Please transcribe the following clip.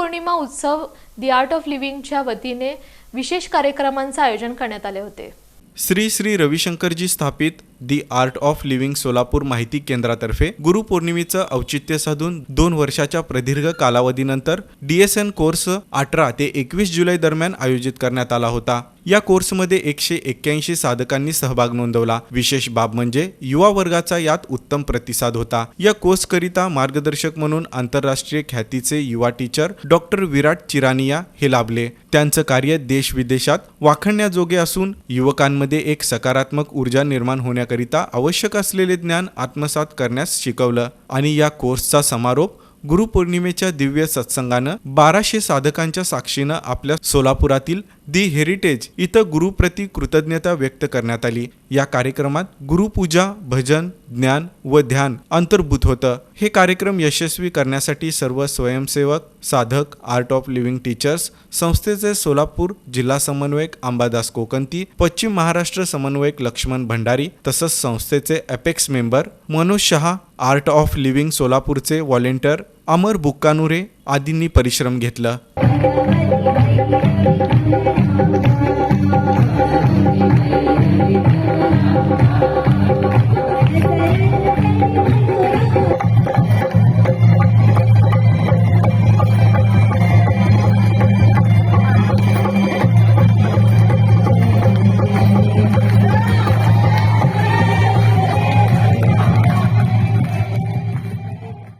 गुरुपौर्णिमा उत्सव दी art of लिव्हिंगच्या वतीने विशेष कार्यक्रमांचं आयोजन करण्यात आले होते. श्री श्री रविशंकरजी स्थापित the art of living Solapur माहिती केंद्रातर्फे गुरुपौर्णिमेचं औचित्य साधून दोन वर्षाच्या प्रदीर्घ कालावधीनंतर डी एस एन कोर्स अठरा ते एकवीस जुलै दरम्यान आयोजित करण्यात आला होता. या कोर्समध्ये एकशे एक्क्याऐंशी साधकांनी सहभाग नोंदवला. विशेष बाब म्हणजे युवा वर्गाचा यात उत्तम प्रतिसाद होता. या कोर्सकरिता मार्गदर्शक म्हणून आंतरराष्ट्रीय ख्यातीचे युवा टीचर डॉक्टर विराट चिरानिया हे लाभले. त्यांचं कार्य देश विदेशात वाखणण्याजोगे असून युवकांमध्ये एक सकारात्मक ऊर्जा निर्माण करण्याकरिता आवश्यक असलेले ज्ञान आत्मसात करण्यास शिकवलं आणि या कोर्सचा समारोप गुरुपौर्णिमेच्या दिव्य सत्संगानं बाराशे साधकांच्या साक्षीनं आपल्या सोलापुरातील दी हेरिटेज इथं गुरुप्रती कृतज्ञता व्यक्त करण्यात आली. या कार्यक्रमात गुरुपूजा भजन ज्ञान व ध्यान अंतर्भूत होतं. हे कार्यक्रम यशस्वी करण्यासाठी सर्व स्वयंसेवक साधक आर्ट ऑफ लिव्हिंग टीचर्स संस्थेचे सोलापूर जिल्हा समन्वयक अंबादास कोकंती पश्चिम महाराष्ट्र समन्वयक लक्ष्मण भंडारी तसंच संस्थेचे apex member Manoj Shah art of living सोलापूरचे व्हॉलेंटियर अमर बुक्कानुरे आदींनी परिश्रम घेतला.